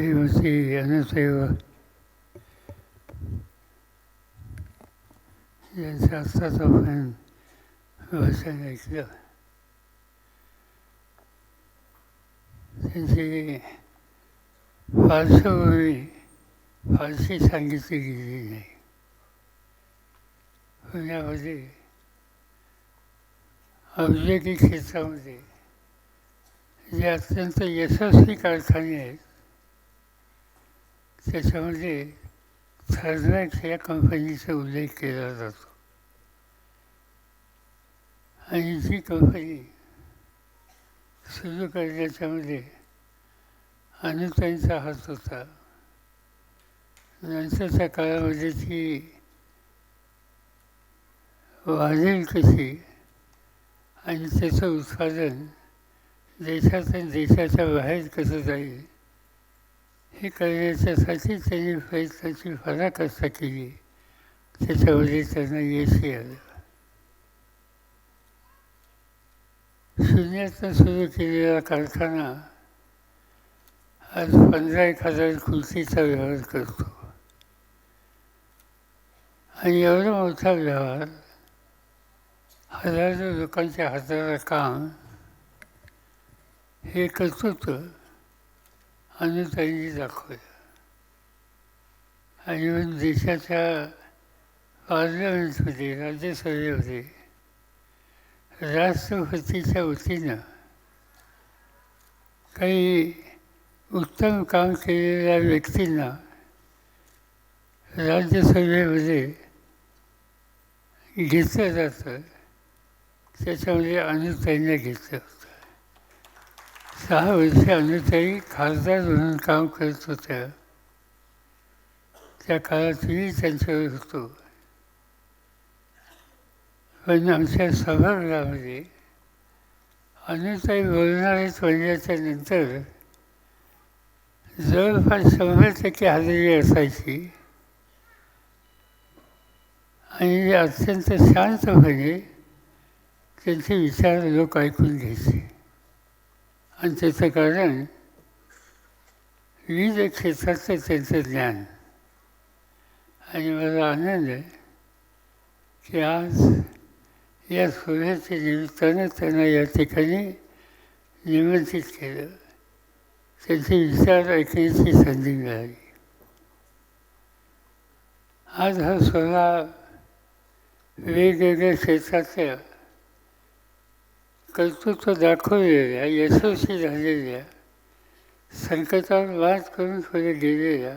श्रीमती अनुसेवा यांचं आत्ताच आपण भाषण ऐकलं त्यांची पार्श्वभूमी फारशी सांगितली गेली नाही पुण्यामध्ये औद्योगिक क्षेत्रामध्ये जे अत्यंत यशस्वी कारखाने आहेत त्याच्यामध्ये थर्मॅक्स या कंपनीचा उल्लेख केला जातो. आणि जी कंपनी सुरू करण्याच्यामध्ये अनुताईंचा हात होता. नंतरच्या काळामध्ये ती वाढेल कशी आणि त्याचं उत्पादन देशातून देशाच्या बाहेर कसं जाईल हे करण्याच्यासाठी त्यांनी प्रयत्नाची पराकाष्ठा केली. त्याच्यामध्ये त्यांना यशही आलं. शून्यातनं सुरू केलेला कारखाना आज पंधरा एक हजार खुर्चीचा व्यवहार करतो. आणि एवढा मोठा व्यवहार हजारो लोकांच्या हाताला काम हे कर्तृत्व अनुताईंनी दाखवलं आणि म्हणून देशाच्या पार्लमेंटमध्ये राज्यसभेमध्ये राष्ट्रपतीच्या वतीनं काही उत्तम काम केलेल्या व्यक्तींना राज्यसभेमध्ये घेतलं जातं. त्याच्यामध्ये अनुताईंना घेतलं होतं सहा वर्ष अनुताई खासदार म्हणून काम करत होत्या. त्या काळातही त्यांच्यावर होतो. पण आमच्या सभागृहामध्ये अनुताई बोलणार आहेत म्हणल्याच्या नंतर जवळपास शंभर टक्के हजेरी असायची. आणि अत्यंत शांतपणे त्यांचे विचार लोक ऐकून घ्यायचे. आणि त्याचं कारण विविध क्षेत्राचं त्यांचं ज्ञान. आणि मला आनंद आहे की आज या सोहळ्याच्या निमित्तानं त्यांना या ठिकाणी निमंत्रित केलं. त्यांचे विचार ऐकण्याची संधी मिळाली. आज हा सोहळा वेगवेगळ्या क्षेत्रातल्या कर्तृत्व दाखवलेल्या यशस्वी झालेल्या संकटावर वाद करून पुढे गेलेल्या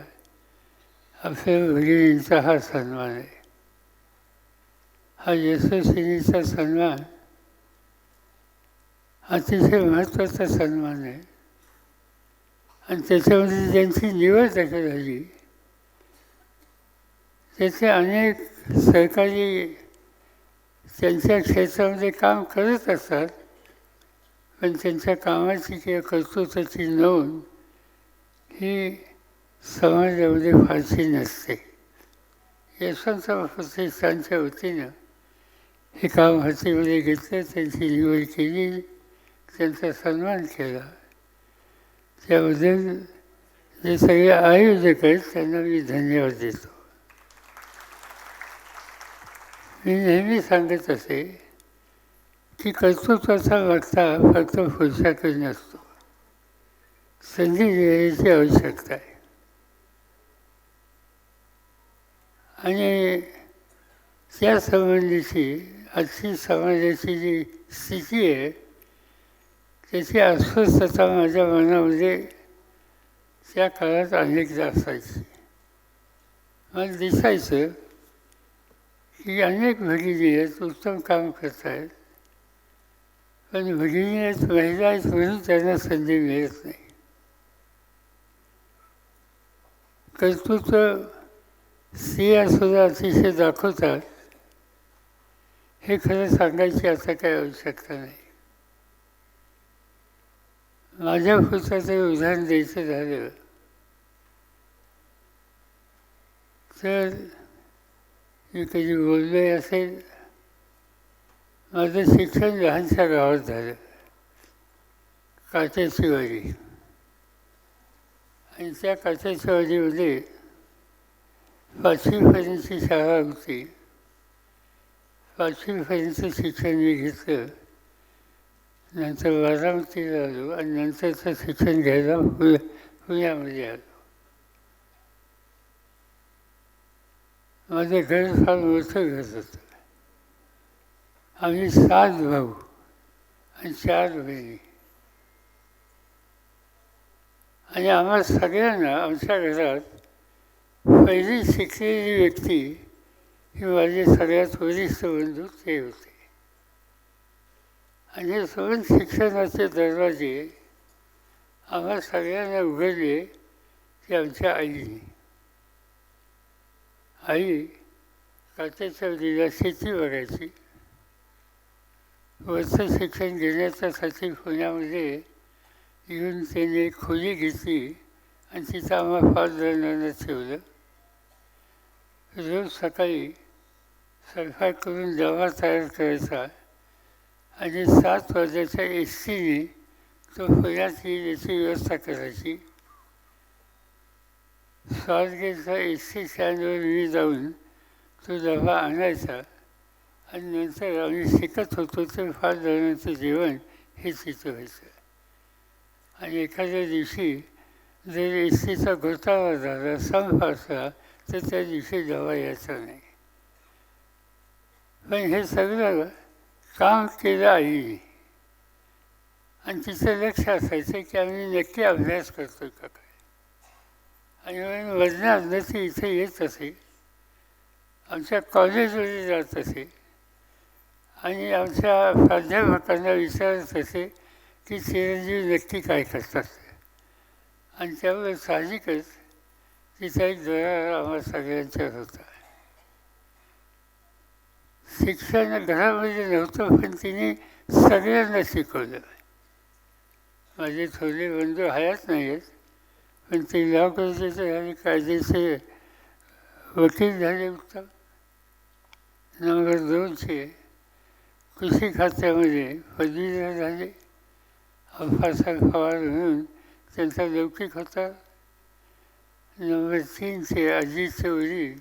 आपल्या भगिनींचा हा सन्मान आहे. हा यशस्विनीचा सन्मान अतिशय महत्त्वाचा सन्मान आहे. आणि त्याच्यामध्ये ज्यांची निवड त्याच्या झाली त्याचे अनेक सहकारी त्यांच्या क्षेत्रामध्ये काम करत असतात. पण त्यांच्या कामाची किंवा कर्तृत्वाची नोंद ही समाजामध्ये फारशी नसते. यशवंत प्रतिष्ठानच्या वतीनं हे काम हातीमध्ये घेतलं त्यांची निवड केली त्यांचा सन्मान केला. त्याबद्दल जे सगळे आयोजक आहेत त्यांना मी धन्यवाद देतो. मी नेहमी सांगत असे की कर्तृत्वाचा वागता फक्त पुरुषाकडे नसतो. संधी देण्याची आवश्यकता आहे. आणि त्या संबंधीची आजची समाजाची जी स्थिती आहे त्याची अस्वस्थता माझ्या मनामध्ये त्या काळात अनेकदा असायची. मला दिसायचं की अनेक भगिनी आहेत उत्तम काम करत आहेत पण भगिनी आहेत महिला आहेत म्हणून त्यांना संधी मिळत नाही. कर्तृत्व स्त्रियासुद्धा अतिशय दाखवतात. हे खरं सांगायची आता काही आवश्यकता नाही. माझ्या पुस्तकाचं उदाहरण द्यायचं झालं. तर मी कधी बोललोय आहे असेल माझं शिक्षण लहानशा गावात झालं. काट्याची आणि त्या काचेच्यावाडीमध्ये पाचवीपर्यंतची शाळा होती. पाचवीपर्यंत शिक्षण मी घेतलं. नंतर बारामतीला आलो आणि नंतरचं शिक्षण घ्यायला पुण्या पुण्यामध्ये आलो. माझं घर फार मोठं घर होतं. आम्ही सात भाऊ आणि चार बहिणी. आणि आम्हा सगळ्यांना आमच्या घरात पहिली शिकलेली व्यक्ती ही माझे सगळ्यात वरिष्ठ बंधू ते होते. आणि हे शिक्षणाचे दरवाजे आम्हा सगळ्यांना उघडले ते आमच्या आईने. आई काचेच्या दिला शेती बघायची वरचं शिक्षण घेण्याच्यासाठी पुण्यामध्ये येऊन त्याने खोली घेतली आणि तिथं आम्हाला फार जणांना ठेवलं. रोज सकाळी स्वयंपाक करून दवा तयार करायचा आणि सात वाजल्याच्या एस टीने तो पुण्यात येईल याची व्यवस्था करायची. स्वारगेटचा एस टी स्टँडवर मी जाऊन तो डबा आणायचा. आणि नंतर आम्ही शिकत होतो तर फार जणांचं जेवण हे तिथं व्हायचं आणि एखाद्या दिवशी जर एस टीचा घोटाळा झाला संप असला तर त्या दिवशी जावा यायचा नाही. पण हे सगळं काम केलं आईने आणि तिचं लक्ष असायचं की आम्ही नक्की अभ्यास करतो का काय. आणि म्हणून वजनात ती इथे येत असे. आमच्या कॉलेजमध्ये जात असे. आणि आमच्या प्राध्यापकांना विचारत असे की चिरंजीव नक्की काय करतात. आणि त्यामुळे साहजिकच तिचा एक दरार आम्हा सगळ्यांच्यात होता. शिक्षण घरामध्ये नव्हतं पण तिने सगळ्यांना शिकवलं. माझे थोडे बंधू हयात नाही आहेत पण ते लॉ कॉलेजचे झाले कायदेचे वकील झाले उत्तम नंबर दोनचे. कृषी खात्यामध्ये पदवीधर झाले. अफासा पवार म्हणून त्यांचा लौकिक होता. नंबर तीनचे अजित वडील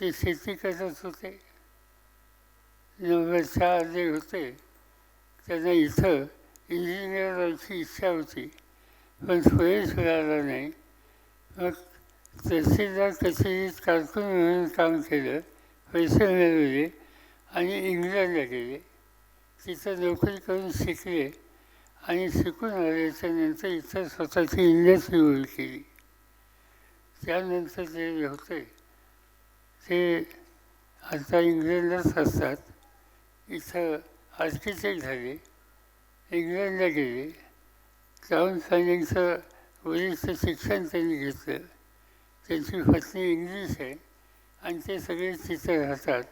ते शेती करत होते. नंबर चार जे होते त्यांना इथं इंजिनियर व्हायची इच्छा होती. पण सोयच मिळाला नाही. मग तहसीलदार कचेरीत कारकून म्हणून काम केलं पैसे मिळवले आणि इंग्लंडला गेले. तिथं नोकरी करून शिकले आणि शिकून आल्याच्यानंतर इथं स्वतःची इंडस्ट्री उभी केली. त्यानंतर जे होते ते आता इंग्लंडलाच असतात. इथं आर्किटेक्ट झाले इंग्लंडला गेले. टाऊन फायनान्सचं वरिष्ठ शिक्षण त्यांनी घेतलं. त्यांची पत्नी इंग्लिश आहे आणि ते सगळे तिथं राहतात.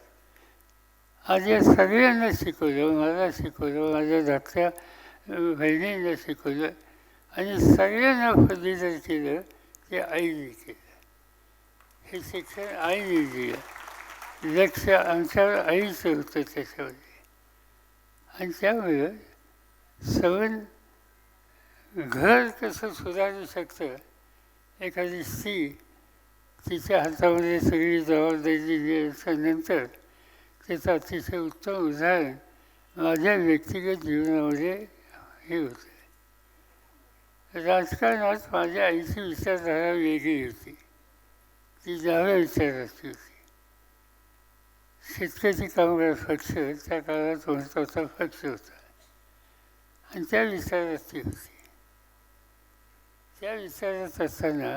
आज या सगळ्यांना शिकवलं मला शिकवलं माझ्या धाकट्या बहिणींना शिकवलं आणि सगळ्यांना फलिदर केलं ते आईने केलं. हे शिक्षण आईने दिलं. लक्ष आमच्या आईचं होतं त्याच्यामध्ये. आणि त्यामुळं सवन घर कसं सुधारू शकतं एखादी स्त्री तिच्या हातामध्ये सगळी जबाबदारी दिल्याच्यानंतर त्याचं अतिशय उत्तम उदाहरण माझ्या व्यक्तिगत जीवनामध्ये हे होतं राजकारणात माझ्या आईची विचारधारा वेगळी होती ती जाव्या विचाराची होती शेतकरी कामगार पक्ष त्या काळात महत्त्वाचा पक्ष होता आणि त्या विचारात ती होती त्या विचारात असताना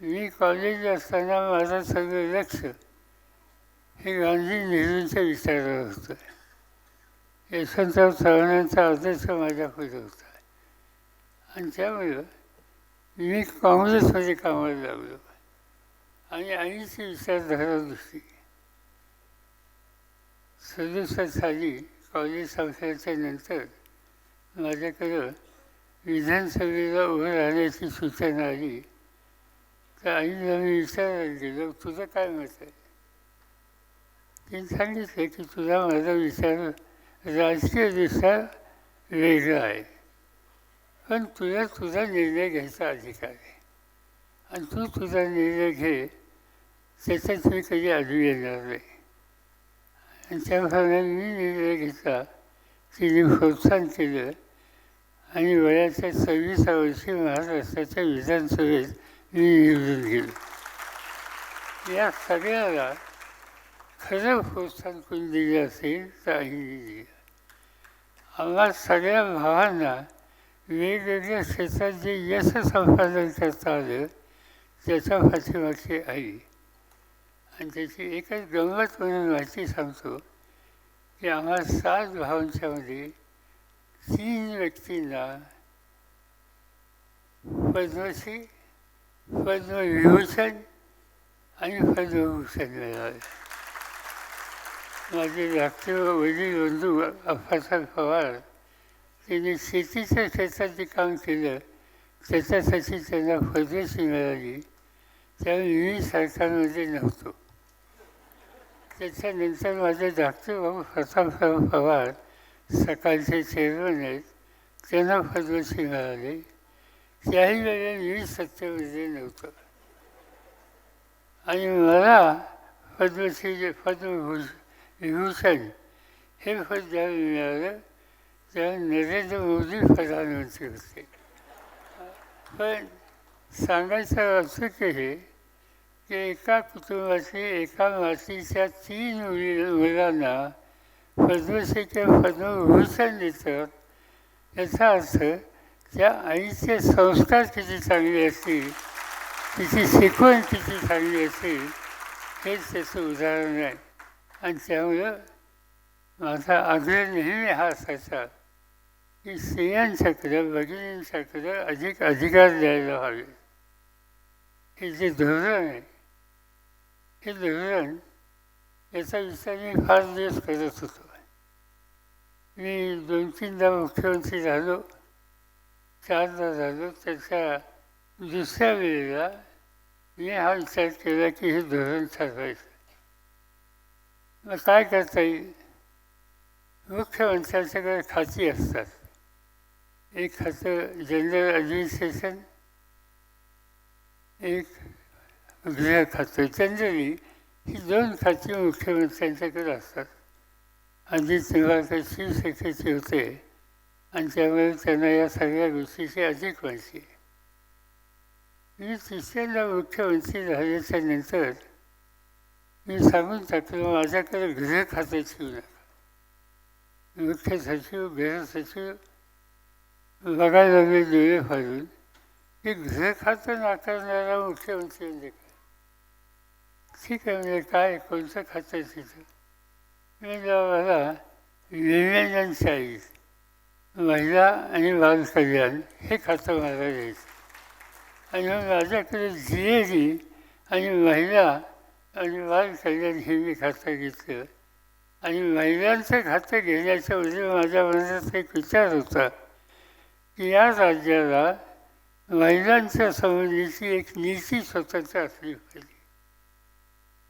मी कॉलेज असताना माझं सगळं लक्ष हे गांधी नेहरूंच्या विचारावर होतं यशवंतराव चव्हाणांचा आदर्श माझ्याकडे होता. आणि त्यामुळं मी काँग्रेसमध्ये कामाला लागलो. आणि आईची विचारधारा दुसरी. सदुसष्ट साली कॉलेज संस्थेच्या नंतर माझ्याकडं विधानसभेला उभं राहण्याची सूचना आली. तर आईला मी विचारायला गेलो तुझं काय मत आहे? त्यांनी सांगितले की तुझा माझा विचार राजकीय राजकीयदृष्ट्या वेगळा आहे. पण तुला तुझा निर्णय घ्यायचा अधिकार आहे. आणि तू तुझा निर्णय घे त्याच्यात मी कधी आढळून येणार नाही. आणि त्याप्रमाणे मी निर्णय घेतला तिने प्रोत्साहन केलं. आणि वयाच्या सव्वीसा वर्षी महाराष्ट्राच्या विधानसभेत मी निवडून गेलो. या सगळ्याला खरं हो प्रोत्साहन कोणी दिलं असेल तर आईने दिलं. आम्हा सगळ्या भावांना वेगवेगळ्या क्षेत्रात जे यश संपादन करता आलं त्याच्या पाठीमागची आई. आणि त्याची एकच गंमत म्हणून माहिती सांगतो की आम्हा सात भावांच्यामध्ये तीन व्यक्तींना पद्मश्री पद्मविभूषण आणि पद्मभूषण मिळाले. माझे धाकटे वडील बंधू अप्पासाहेब पवार. त्यांनी शेतीच्या क्षेत्रात जे काम केलं. त्याच्यासाठी त्यांना पद्मश्री मिळाली. त्यावेळी मी सरकारमध्ये नव्हतो. त्याच्यानंतर माझे धाकटे भाऊ प्रतापराव पवार सकाळचे चेअरमन आहेत. त्यांना पद्मश्री मिळाले. त्याही वेळेला मी सत्तेमध्ये नव्हतं. आणि मला पद्मश्री पद्मभूषण विभूषण हे पद ज्यावेळी मिळालं तर नरेंद्र मोदी प्रधानमंत्री होते पण सांगायचं की हे की एका कुटुंबाची एका मातीच्या तीन मुली मुलांना पद्मश्री किंवा पद्मभूषण देतात याचा अर्थ त्या आईचे संस्कार किती चांगले असतील तिची शिकवण किती चांगली असेल हेच त्याचं उदाहरण आहे आणि त्यामुळं माझा आग्रह नेहमी हा असायचा की स्त्रियांच्याकडे भगिनींच्याकडे अधिक अधिकार द्यायला हवे. हे जे धोरण आहे हे धोरण याचा विचार मी फार दिवस करत होतो. मी दोन तीनदा मुख्यमंत्री झालो चारदा झालो त्याच्या दुसऱ्या वेळेला मी हा विचार केला की हे धोरण ठरवायचं. मग काय करता येईल? मुख्यमंत्र्यांच्याकडे खाती असतात. एक खातं जनरल ॲडमिनिस्ट्रेशन एक गृह खातं जनरली ही दोन खाती मुख्यमंत्र्यांच्याकडे असतात. अजित निवारकर चीफ सेक्रेटरी होते आणि त्यामुळे त्यांना या सगळ्या गोष्टीची अधिक माहिती आहे. मी तिसऱ्यांदा मुख्यमंत्री झाल्याच्यानंतर मी सांगून टाकलं माझ्याकडे गृह खात्याची नका मुख्य सचिव गृह सचिव बघायला लागले डोळे फाडून. की गृह खातं नाकारणारा मुख्यमंत्री म्हणजे काय ठीक आहे म्हणजे काय कोणतं खातं तिथं? मी मला विमेन चाळीस महिला आणि बाल कल्याण हे खातं मला द्यायचं. आणि मग माझ्याकडे जी ए आणि महिला आणि बाल कल्याण हे मी खातं घेतलं. आणि महिलांचं खातं घेण्याच्या म्हणजे माझ्या मनात एक विचार होता की या राज्याला महिलांच्या संबंधीची एक नीती स्वतंत्र असली पाहिजे.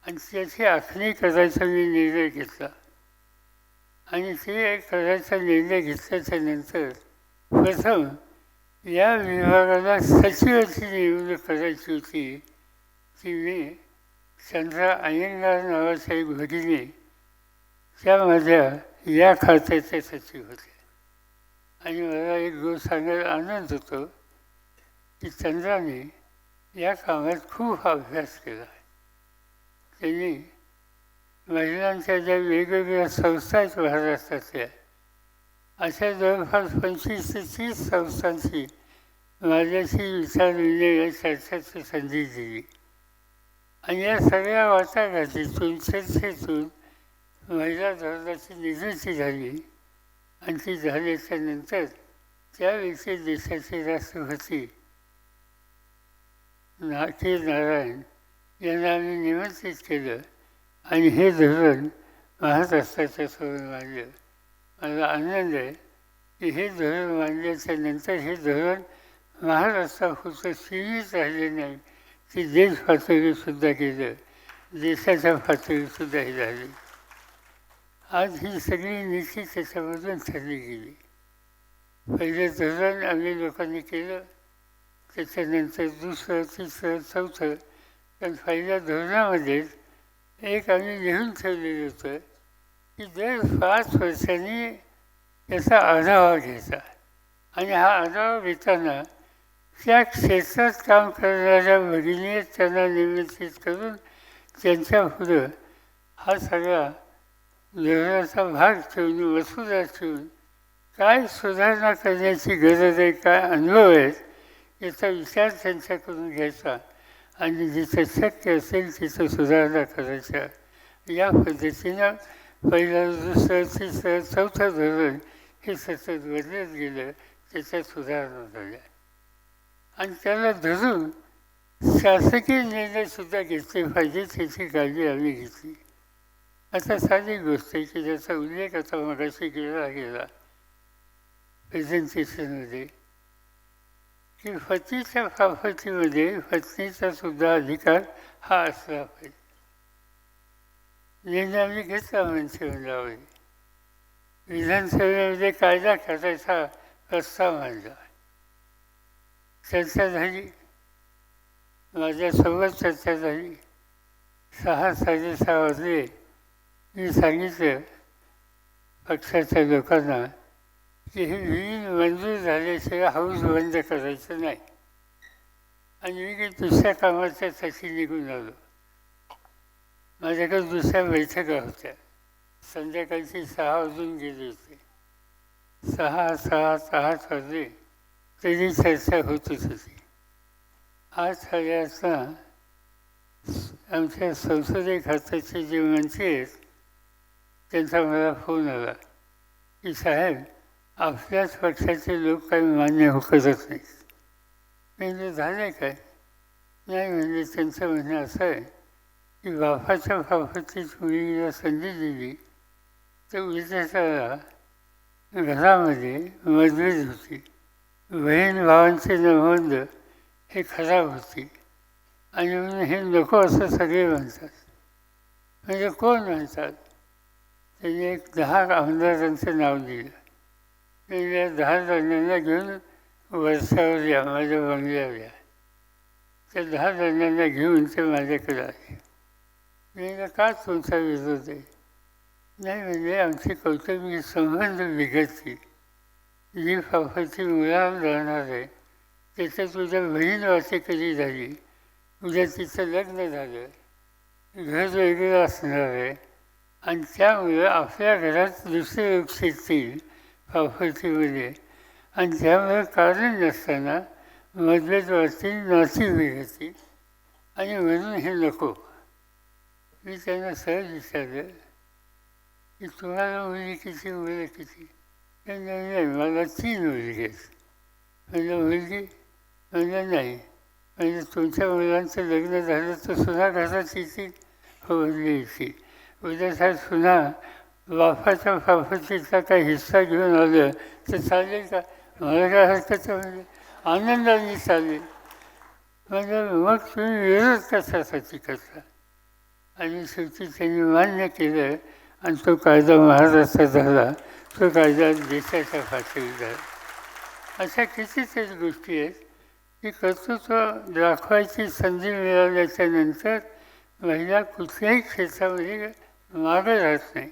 आणि त्याची आखणी करायचा मी निर्णय घेतला. आणि ते करायचा निर्णय घेतल्याच्या नंतर प्रथम या विभागाला सचिवाची निवडणूक करायची होती ती मी चंद्र अयंगार नावाच्या एक भगिनी त्या माझ्या या खात्याचे सचिव होते. आणि मला एक गोष्ट सांगायला आनंद होतो की चंद्राने या कामात खूप अभ्यास केला आहे. त्यांनी महिलांच्या ज्या वेगवेगळ्या संस्था आहेत महाराष्ट्रातल्या अशा जवळपास पंचवीस ते तीस संस्थांशी माझ्याशी विचार विनिमय चर्चाची संधी दिली. आणि या सगळ्या वातावरणातून चर्चेतून महिला धोरणाची निर्मिती झाली. आणि ती झाल्याच्यानंतर त्याविषयी देशाचे राष्ट्रपती ना नारायण यांना आम्ही निमंत्रित केलं. आणि हे धोरण महाराष्ट्राचं धोरण मांडलं. मला आनंद आहे की हे धोरण मांडल्याच्या नंतर हे धोरण महाराष्ट्रापुरतं सीमित राहिले नाही. ती देश पातळीसुद्धा केलं देशाच्या पातळीसुद्धा हे झाले. आज ही सगळी नीती त्याच्यामधून ठरली गेली. पहिलं धरण आम्ही लोकांनी केलं त्याच्यानंतर दुसरं तिसरं चौथं पण पहिल्या धोरणामध्येच एक आम्ही लिहून ठेवलेलं होतं की दर पाच वर्षांनी त्याचा आढावा घ्यायचा. आणि हा आढावा घेताना त्या क्षेत्रात काम करणाऱ्या भगिनी त्यांना निमंत्रित करून त्यांच्या पुढं हा सगळा धोरणाचा भाग ठेवून वसुला ठेवून काय सुधारणा करण्याची गरज आहे काय अनुभव आहेत याचा विचार त्यांच्याकडून घ्यायचा. आणि जिथं शक्य असेल तिथं सुधारणा करायच्या. या पद्धतीनं पहिलं दुसरं तिसरं चौथं धोरण हे सतत बदलत गेलं त्याच्यात सुधारणा झाल्या. आणि त्याला धरून शासकीय निर्णयसुद्धा घेतले पाहिजे त्याची काळजी आम्ही घेतली. आता साधी गोष्ट आहे की ज्याचा उल्लेख आता मगाशी केला गेला प्रेझेंटेशनमध्ये की पतीच्या प्रॉपर्टीमध्ये पत्नीचा सुद्धा अधिकार हा असला पाहिजे. निर्णय आम्ही घेतला म्हणजे मंत्रिमंडळामध्ये विधानसभेमध्ये कायदा करायचा प्रस्ताव मांडला. चर्चा झाली. माझ्यासोबत चर्चा झाली. सहा साडेसहा वाजले. मी सांगितलं पक्षाच्या लोकांना की हे विहीन मंजूर झाल्याशिवाय हाऊस बंद करायचं नाही. आणि मी काही दुसऱ्या तशी निघून आलो. माझ्याकडे दुसऱ्या बैठका होत्या. संध्याकाळची सहा वाजून गेले होते. सहा सहा सहा वाजले. त्याची चर्चा होतच होती. आज सगळ्याचा आमच्या संसदीय खात्याचे जे मंत्री आहेत त्यांचा मला फोन आला की साहेब आपल्याच पक्षाचे लोक काही मान्य हो करत नाहीत म्हणजे झाले काय? नाही म्हणजे त्यांचं म्हणणं असं आहे की बापाच्या बाबतीत मुलीला संधी दिली तर उद्याच्या घरामध्ये मतभेद होती बहीण भावांचे नबंध हे खराब होती. आणि म्हणून हे नको असं सगळे म्हणतात. म्हणजे कोण म्हणतात? त्यांनी एक दहा आमदारांचं नाव दिलं. मी या दहा जणांना घेऊन वर्षावर या माझ्या बंगल्यावर या. त्या दहा जणांना घेऊन ते माझ्याकडे आले. मी का तुमचा विरोध आहे? नाही म्हणजे आमची कौटुंबिक संबंध बिघडतील. जी प्रॉपर्टी मुलाम राहणार आहे त्याच्यात तुझ्या बहीण वाटे कधी झाली? उद्या तिचं लग्न झालं. घर वेगळं असणार आहे. आणि त्यामुळे आपल्या घरात दुसरे लोक शिकतील मुले आणि त्यामुळे कारण नसताना मतभेद वाटतील नाती बिघडतील. आणि म्हणून हे नको. मी त्यांना सहज विचारलं की तुम्हाला मुली किती मुलं किती? नाही मला तीन मुलगी आहेत म्हणजे मुलगी म्हणजे नाही म्हणजे तुमच्या मुलांचं लग्न झालं तर सुना घरात येतील हो म्हणजे येतील उद्या सुना बापाच्या प्रॉपर्टीचा काही हिस्सा घेऊन आलं तर चालेल का मला काय हरकत म्हणजे आनंदाने चालेल म्हणजे मग तुम्ही विरोध कशासाठी करता? आणि शेवटी त्यांनी मान्य केलं आणि तो कायदा महाराष्ट्रात झाला तो कायदा देशाच्या फाशी झाला. अशा कितीतरी गोष्टी आहेत की कर्तृत्व दाखवायची संधी मिळाल्याच्या नंतर महिला कुठल्याही क्षेत्रामध्ये मागं राहत नाही.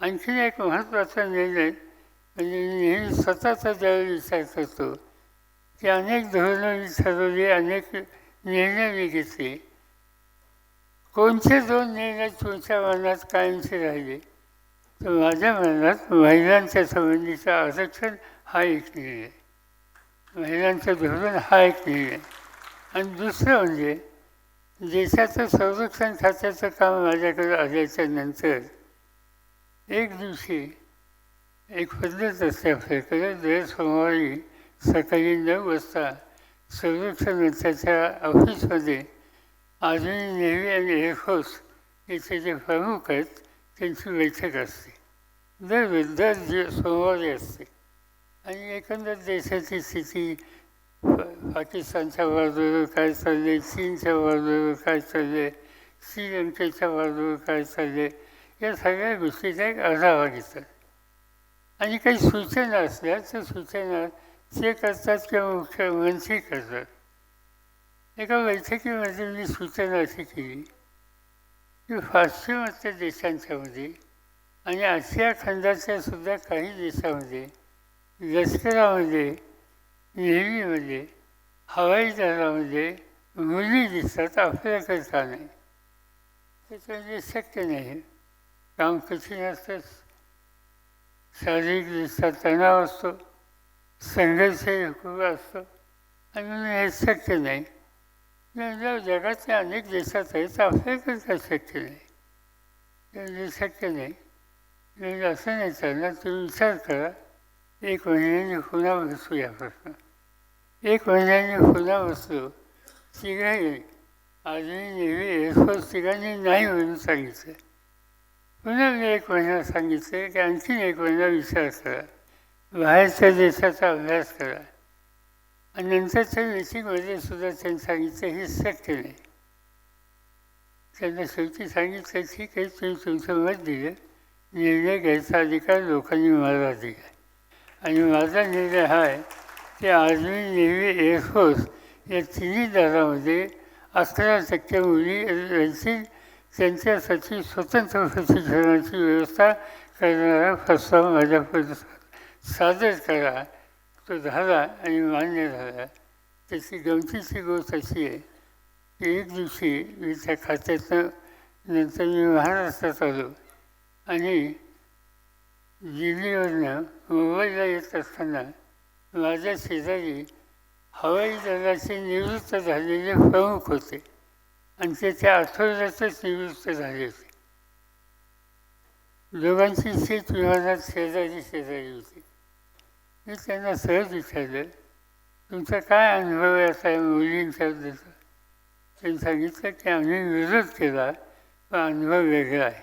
आणखीन एक महत्त्वाचा निर्णय म्हणजे नेहमी स्वतःचा ज्यावेळी विचार करतो की अनेक धोरणं मी ठरवली अनेक निर्णय मी घेतले. कोणते दोन निर्णय तुमच्या मनात कायमचे राहिले? तर माझ्या मनात महिलांच्या संबंधीचं आरक्षण हा एक निर्णय. महिलांचं धोरण हा एक निर्णय. आणि दुसरं म्हणजे देशाचं संरक्षण खात्याचं काम माझ्याकडे आल्याच्यानंतर एक दिवशी एक पद्धत असते आपल्याकडे दर सोमवारी सकाळी नऊ वाजता संरक्षण मंत्र्याच्या ऑफिसमध्ये आधुनिक नेव्ही आणि एअरफोर्स याचे जे प्रमुख आहेत त्यांची बैठक असते. दर दर दि सोमवारी असते आणि एकंदर देशाची स्थिती पाकिस्तानच्या बाजूवर काय चालले चीनच्या बाजूवर काय चालले श्रीलंकेच्या बाजूवर काय चालले या सगळ्या गोष्टीचा एक आढावा घेतात. आणि काही सूचना असल्या तर सूचना ते करतात किंवा मुख्यमंत्री करतात. एका बैठकीमध्ये मी सूचना अशी केली की पाश्चिमात्य देशांच्यामध्ये आणि आशिया खंडाच्या सुद्धा काही देशामध्ये लष्करामध्ये नेव्हीमध्ये हवाई दलामध्ये मुली दिसतात आपल्याकरता नाही त्याच्यामध्ये शक्य नाही. काम कठीण असतं शारीरिक दिसतात तणाव असतो संघर्षही खूप असतो आणि म्हणून हे शक्य नाही. जगातल्या अनेक देशात आहे तर आपल्याकडे काय शक्य नाही शक्य नाही म्हणजे असं नाही चालणार तुम्ही विचार करा एक महिन्याने पुन्हा बसू या प्रश्न एक महिन्याने पुन्हा बसलो तिघाही आजही नेहमी एअरफोर्स तिघांनी नाही म्हणून सांगितलं. पुन्हा मी एक महिना सांगितलं की आणखीन एक महिना विचार करा. बाहेरच्या देशाचा अभ्यास करा. आणि नंतरच्या मीटिंगमध्ये सुद्धा त्यांनी सांगितलं हे शक्य नाही त्यांना शेवटी सांगितलं ठीक आहे तुम्ही तुमचं मत दिलं. निर्णय घ्यायचा अधिकार लोकांनी मला दिला. आणि माझा निर्णय हा आहे की आर्मी नेव्ही एअरफोर्स या तिन्ही दलामध्ये अकरा टक्के मुली यांची त्यांच्यासाठी स्वतंत्र प्रशिक्षणाची व्यवस्था करणारा प्रस्ताव माझ्यापर्यंत सादर करा. तो झाला आणि मान्य झाला त्याची गमतीची गोष्ट अशी आहे की एक दिवशी मी त्या खात्यातनं नंतर मी महाराष्ट्रात आलो आणि दिल्लीवरनं मुंबईला येत असताना माझ्या शेजारी हवाई दलाचे निवृत्त झालेले प्रमुख होते आणि ते त्या आठवड्यातच निवृत्त झाले होते. दोघांची सीट विमानात शेजारी शेजारी होती. मी त्यांना सहज विचारलं तुमचा काय अनुभव आहे? असा त्याचा त्यांनी सांगितलं की आम्ही विरोध केला पण अनुभव वेगळा आहे.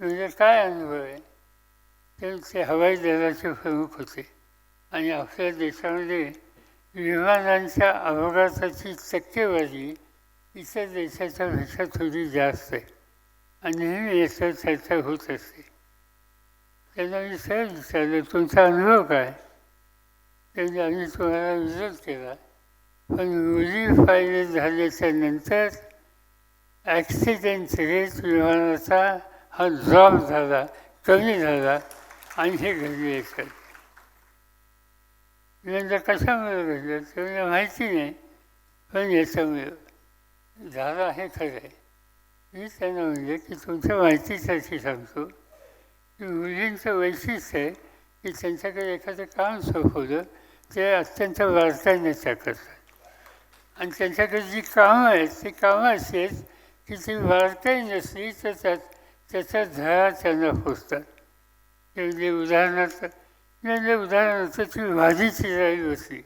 म्हणजे काय अनुभव आहे? तर ते हवाई दलाचे प्रमुख होते आणि आपल्या देशामध्ये विमानांच्या अपघाताची टक्केवारी इतर देशाच्या पेक्षा थोडी जास्त आहे आणि नेहमी याच्यावर चर्चा होत असते. त्यांना मी सहज विचारलं तुमचा अनुभव काय? त्यांनी आम्ही तुम्हाला विरोध केला पण मुली फायदे झाल्याच्यानंतर ॲक्सिडेंट रेट विमानाचा हा ड्रॉप झाला कमी झाला आणि हे घडले येतात नंतर कशामुळे घडलं ते माहिती नाही पण याच्यामुळे झालं हे खरं आहे मी त्यांना म्हणजे की तुमच्या माहितीसाठी सांगतो की मुलींचं वैशिष्ट्य आहे. की त्यांच्याकडे एखादं काम सोपवलं ते अत्यंत वारकाईने करतात आणि त्यांच्याकडे जी कामं आहेत ती कामं अशी आहेत की ती वारकाई नसली तर त्यात त्याचा झळा त्यांना पोचतात म्हणजे उदाहरणार्थ म्हणजे उदाहरणार्थ ती भाजी चिरायला बसली.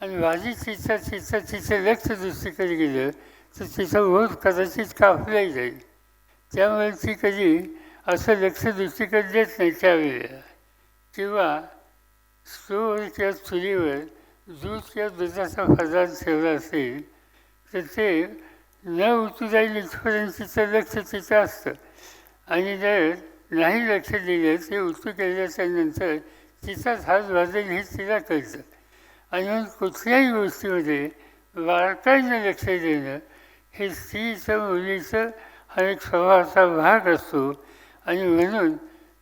आणि भाजी चिरता चिरता तिचं लक्ष दुसरीकडे गेलं तर तिचं ओठ कदाचित कापलाही जाईल. त्यामुळे ती कधी असं लक्ष दुसरीकडे देत नाही त्यावेळेला. किंवा स्टोवर चुलीवर दूध किंवा दुधाचा पदार्थ ठेवला असेल तर ते न उतू जाईल इथपर्यंत तिचं लक्ष तिचं असतं. आणि जर नाही लक्ष दिलं ते उतू केल्याच्यानंतर तिचाच हात वाजेल हे तिला कळतं. आणि मग कुठल्याही गोष्टीमध्ये बारकाईनं लक्ष देणं हे स्त्रीचं मुलीचं हा एक स्वभावाचा भाग असतो. आणि म्हणून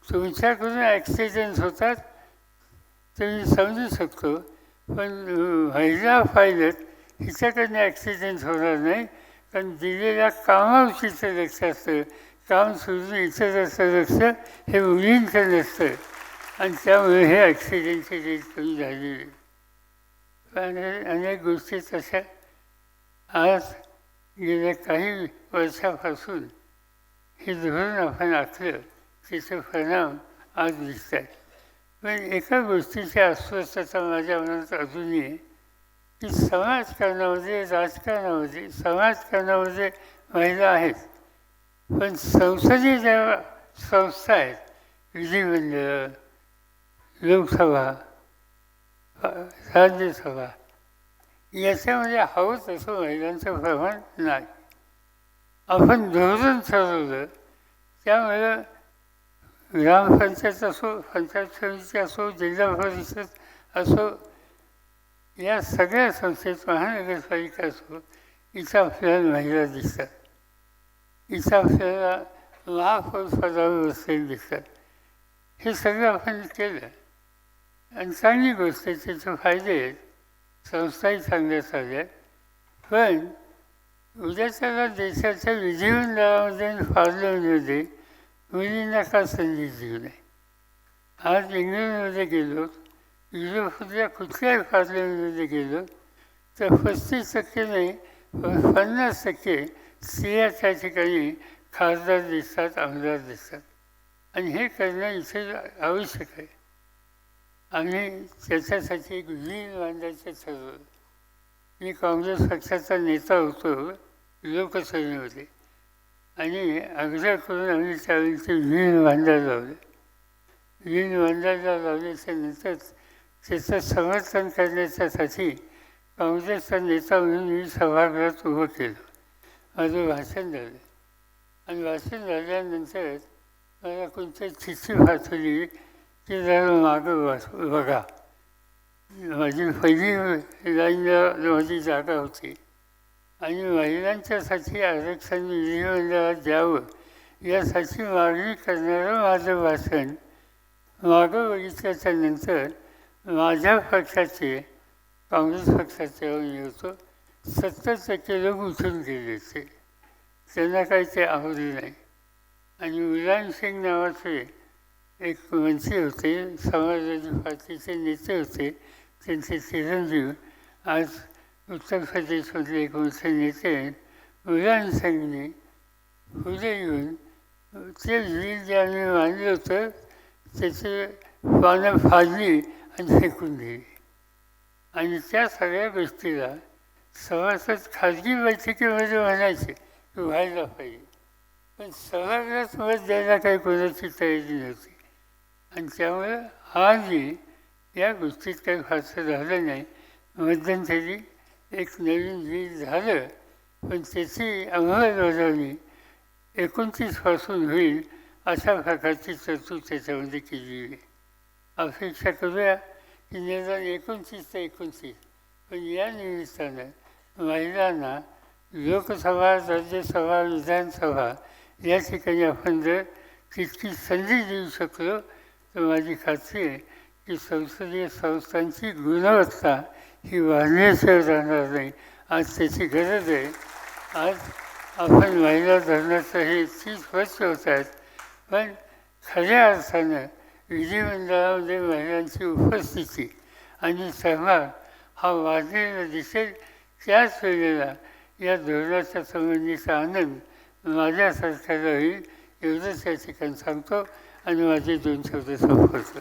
तुमच्याकडून ॲक्सिडेंट होतात ते मी समजू शकतो. पण व्हायला पायलट हिच्याकडनं ॲक्सिडेंट होणार नाही. कारण दिलेल्या कामावर लक्ष असतं. काम सोडून इतराचं लक्ष हे मुलींचं नसतं. आणि त्यामुळे हे ॲक्सिडेंटचे रेट कमी झालेले पण अनेक गोष्टी तशा आज गेल्या काही वर्षापासून हे धोरण आपण आखलं. त्याचे परिणाम आज दिसत आहेत पण एका गोष्टीची अस्वस्थता माझ्या मनात अजूनही आहे. की समाजकारणामध्ये राजकारणामध्ये समाजकारणामध्ये महिला आहेत. पण संसदीय ज्या संस्था आहेत विधिमंडळ लोकसभा राज्यसभा याच्यामध्ये हवं तसं महिलांचं प्रमाण नाही. आपण धोरण ठरवलं त्यामुळं ग्रामपंचायत असो पंचायत समिती असो जिल्हा परिषद असो या सगळ्या संस्थेत महानगरपालिका असो इथं आपल्याला महिला दिसतात. इथं आपल्याला लाखो पदावर बसलेले दिसतात. हे सगळं आपण केलं. आणि चांगली गोष्ट आहे त्याचे फायदे आहेत. संस्थाही चांगल्या चालल्या पण उद्याच्याला देशाच्या विधिमंडळामध्ये आणि पार्लमेंटमध्ये मुलींना का संधी देऊ नये आज इंग्लंडमध्ये गेलो युरोपमधल्या कुठल्याही पार्लमेंटमध्ये गेलो तर पस्तीस टक्के नाही पण पन्नास टक्के स्त्रिया त्या ठिकाणी खासदार दिसतात आमदार दिसतात आणि हे करणं इथे आवश्यक आहे आम्ही त्याच्यासाठी एक व्हील बांधायचं ठरवलं मी काँग्रेस पक्षाचा नेता होतो लोकसभेमध्ये आणि अगदी करून आम्ही त्यावेळी ते व्हील बांधायला लावलं व्हील बांधायला लावल्याच्या नंतर त्याचं समर्थन करण्याच्यासाठी काँग्रेसचा नेता म्हणून मी सभागृहात उभं केलं. माझं भाषण झालं. आणि भाषण झाल्यानंतर मला कोणती चिठ्ठी पाठवली ती जरा मागं बस बघा. माझी पहिली लाईनला माझी जागा होती. आणि महिलांच्यासाठी आरक्षण विधिमंडळात द्यावं यासाठी मागणी करणारं माझं भाषण मागं बघितल्याच्या नंतर माझ्या पक्षाचे काँग्रेस पक्षाचे मी होतो सत्तर टक्के लोक उठून गेले होते. त्यांना काही ते आवडले नाही. आणि मुलायम सिंग नावाचे एक मंत्री होते समाजवादी पार्टीचे नेते होते. त्यांचे चिरंजीव आज उत्तर प्रदेशमधले एक मोठे नेते आहेत मुलायम सिंगने पुढे येऊन ते व्हील जे आम्ही मानलं होतं. त्याचे पानं फाडली आणि फेकून दिली. आणि त्या सगळ्या गोष्टीला सभासद खाजगी बैठकीमध्ये म्हणायचे की व्हायला पाहिजे. पण सभागृहात मत द्यायला काही कोणाची तयारी नव्हती. आणि त्यामुळं आजही या गोष्टीत काही फारसं झालं नाही. मध्यंतरी एक नवीन वीज झालं पण त्याची अंमलबजावणी एकोणतीसपासून होईल अशा प्रकारची तरतूद त्याच्यामध्ये केली आहे. अपेक्षा करूया की निदान एकोणतीस ते एकोणतीस पण या निमित्तानं महिलांना लोकसभा राज्यसभा विधानसभा या ठिकाणी आपण जर तितकी संधी देऊ शकलो तर माझी खात्री आहे की संसदीय संस्थांची गुणवत्ता ही वाढण्याशिवाय राहणार नाही आज त्याची गरज आहे. आज आपण महिला धरणाचं हे इतकी स्वच्छ होत आहेत. पण खऱ्या अर्थानं विधिमंडळामध्ये महिलांची उपस्थिती आणि सहभाग हा वाढलेला दिसेल. त्याच वेळेला या धोरणाच्या संबंधीचा आनंद माझ्यासारख्याला होईल एवढंच या ठिकाणी सांगतो आणि माझे दोन शब्द संपवतो.